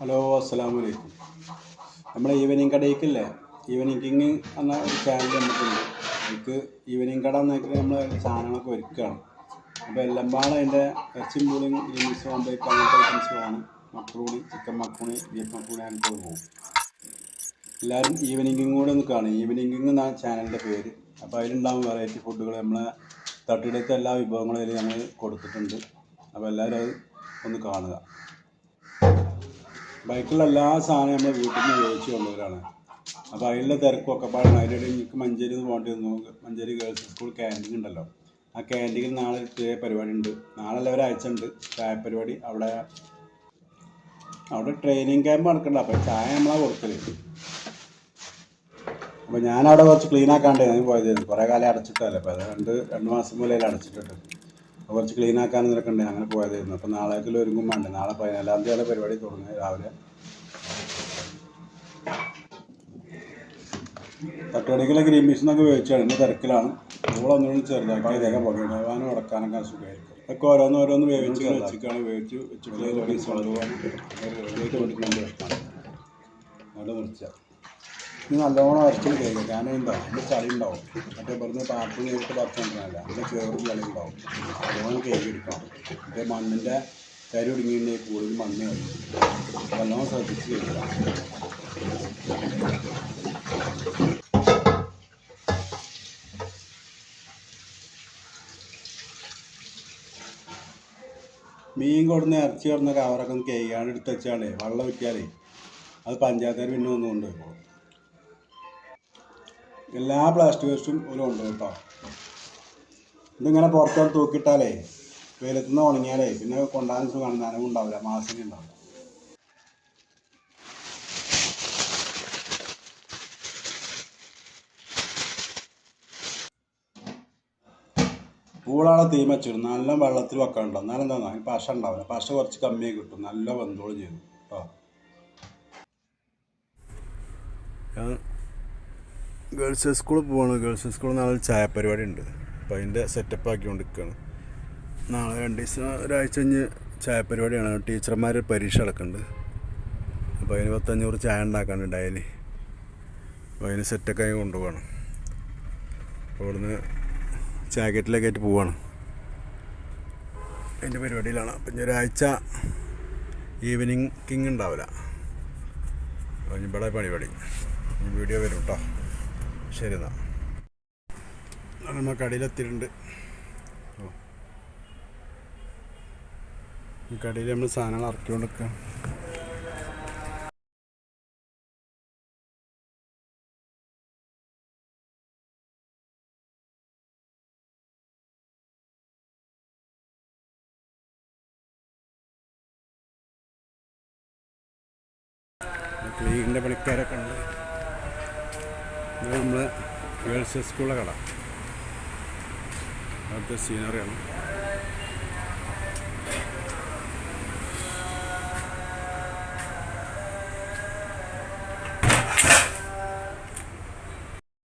Hello അസ്സാം വലൈക്കും നമ്മളെ ഈവനിങ് കടയ്ക്കില്ലേ? ഈവനിങ് കിങ് എന്ന ചാനൽ നമുക്കുണ്ട് എനിക്ക് ഈവനിങ് കട എന്ന് വെച്ചാൽ നമ്മൾ സാധനങ്ങളൊക്കെ ഒരുക്കുകയാണ് അപ്പോൾ എല്ലാം പാടെ അതിന്റെ ഇറച്ചിയും പൂളിയും ഗ്രീൻസ് ഓംബേക്ക് അങ്ങനത്തെ ഐറ്റംസ് വേണം. Macaroni chicken macaroni beef macaroni അങ്ങനത്തെ പോകും എല്ലാവരും ഈവനിങ് കിങ് കൂടെ ഒന്ന് കാണും. ഈവനിങ് കിങ് എന്നാണ് ചാനലിന്റെ പേര്. അപ്പോൾ അതിലുണ്ടാകും വെറൈറ്റി ഫുഡുകൾ നമ്മൾ തട്ടിടത്തെ എല്ലാ വിഭവങ്ങളും അതിൽ നമ്മൾ കൊടുത്തിട്ടുണ്ട്. അപ്പോൾ എല്ലാവരും അത് ഒന്ന് കാണുക. ബൈക്കിലുള്ള എല്ലാ സാധനവും നമ്മൾ വീട്ടിൽ നിന്ന് ഉപയോഗിച്ച് കൊണ്ടുവരാണ്. അപ്പോൾ അതിലുള്ള തിരക്കൊക്കെ പാടാണ്. അതിനിടെ എനിക്ക് മഞ്ചേരി പോകേണ്ടി വന്നു. മഞ്ചേരി ഗേൾസ് സ്കൂൾ ക്യാന്റീൻ ഉണ്ടല്ലോ. ആ ക്യാന്റീനിൽ നാളെ ചെറിയ പരിപാടി ഉണ്ട്. നാളെ അല്ല ഒരാഴ്ച ഉണ്ട് ചായ പരിപാടി. അവിടെ അവിടെ ട്രെയിനിങ് ക്യാമ്പ് നടക്കണ്ട. അപ്പോൾ ചായ നമ്മളാണ് കൊടുക്കൽ. അപ്പോൾ ഞാനവിടെ കുറച്ച് ക്ലീൻ ആക്കാണ്ട് ഞാൻ പോയതായിരുന്നു. കുറേ കാലം അടച്ചിട്ടല്ലേ അപ്പോൾ അത് രണ്ട് രണ്ട് മാസം മുതലേ അടച്ചിട്ടിട്ട് അപ്പോൾ കുറച്ച് ക്ലീൻ ആക്കാൻ നിന്നൊക്കെ ഉണ്ട്. അങ്ങനെ പോയതായിരുന്നു. അപ്പോൾ നാളേക്കുള്ള ഒരുങ്ങും വേണ്ട? നാളെ പതിനാലാം തീയതി പരിപാടി തുടങ്ങി രാവിലെ. തട്ടുകടിക്കുള്ള ഗ്രീൻ പീസ് എന്നൊക്കെ ഉപയോഗിച്ചാണ് ഇന്ന് തിരക്കിലാണ്. നമ്മളൊന്നുകൂടി ചെറുതാക്കി. ഇതൊക്കെ പകരാനും ഉടക്കാനൊക്കെ സുഖമായിരിക്കും. ഒക്കെ ഓരോന്ന് ഓരോന്ന് വേവിച്ച് വെച്ചിട്ടാണ് വേവിച്ച് വെച്ചിട്ട് നല്ല മുറിച്ച ഇത് നല്ലോണം അരച്ചും കഴിക്കും കാരണം ഉണ്ടാവും അതിന്റെ ചളി ഉണ്ടാവും മറ്റേ ഇവിടുന്ന് പാർട്ടി നേരിട്ട് പറിച്ചുകൊണ്ടിരുന്നില്ല അതിന്റെ ചേറും ചളി ഉണ്ടാവും നല്ലോണം കേക്ക് എടുക്കണം മറ്റേ മണ്ണിന്റെ കരി ഒടുങ്ങിയിട്ടുണ്ടെങ്കിൽ കൂടുതൽ മണ്ണ് കളയും നല്ലോണം ശ്രദ്ധിച്ച് കഴിക്കണം മീൻ കൊടുന്ന് ഇറച്ചി കൊടുന്ന കവറൊക്കെ ഒന്ന് എടുത്ത് വെച്ചാലേ വെള്ളം വെക്കാലേ അത് പഞ്ചായത്തുകാർ പിന്നെ ഒന്നും കൊണ്ടുപോയിക്കോളും എല്ലാ പ്ലാസ്റ്റിക് വേസ്റ്റും ഒരു ഉണ്ട് കേട്ടോ ഇതിങ്ങനെ പുറത്തോട്ട് തൂക്കിയിട്ടാലേ വെയിലത്തുനിന്ന് ഉണങ്ങിയാലേ പിന്നെ കൊണ്ടാകാൻ സുഖമാണ് നനവുണ്ടാവില്ല മാസിക ഉണ്ടാവില്ല പൂളാളെ തീ വെച്ചിടും നല്ല വെള്ളത്തിൽ വെക്കാനുണ്ടോ എന്നാലും എന്താ പശ ഉണ്ടാവില്ല. പശ കുറച്ച് കമ്മിയായി കിട്ടും. നല്ല വെന്തോളം ചെയ്യും കേട്ടോ ഗേൾസ് സ്കൂളിൽ പോവാണ്. ഗേൾസ് സ്കൂളിൽ നാളെ ചായ പരിപാടി ഉണ്ട് അപ്പോൾ അതിന്റെ സെറ്റപ്പ് ആക്കിക്കൊണ്ടിരിക്കുകയാണ് നാളെ രണ്ട് ദിവസം ഒരാഴ്ച കഴിഞ്ഞ് ചായ പരിപാടിയാണ്. ടീച്ചർമാർ പരീക്ഷ നടക്കുന്നുണ്ട്. അപ്പോൾ അതിന് പത്തഞ്ഞൂറ് ചായ ഉണ്ടാക്കാനുണ്ട് ഡയലി അപ്പോൾ അതിന് സെറ്റൊക്കെ ആയി കൊണ്ടുപോകണം. അപ്പോൾ ഇവിടുന്ന് ജാക്കറ്റിലൊക്കെ ആയിട്ട് പോവാണ്. അതിന്റെ പരിപാടിയിലാണ്. അപ്പം ഇനി ഒരാഴ്ച ഈവനിങ് കിങ് ഉണ്ടാവില്ല. ഇവിടെ പരിപാടി വീഡിയോ വരും കേട്ടോ ശരി എന്നാൽ നമ്മൾ കടയിലെത്തിയിട്ടുണ്ട്. ഓ. കടയിൽ നമ്മൾ സാധനങ്ങൾ ഇറക്കിക്കൊണ്ടിരിക്കുക ക്ലീനിന്റെ പണിക്കാരൊക്കെ ഉണ്ട്. ഇത് ഗേൾസ് സ്കൂളിലെ കട. അവിടുത്തെ സീനറിയാണ്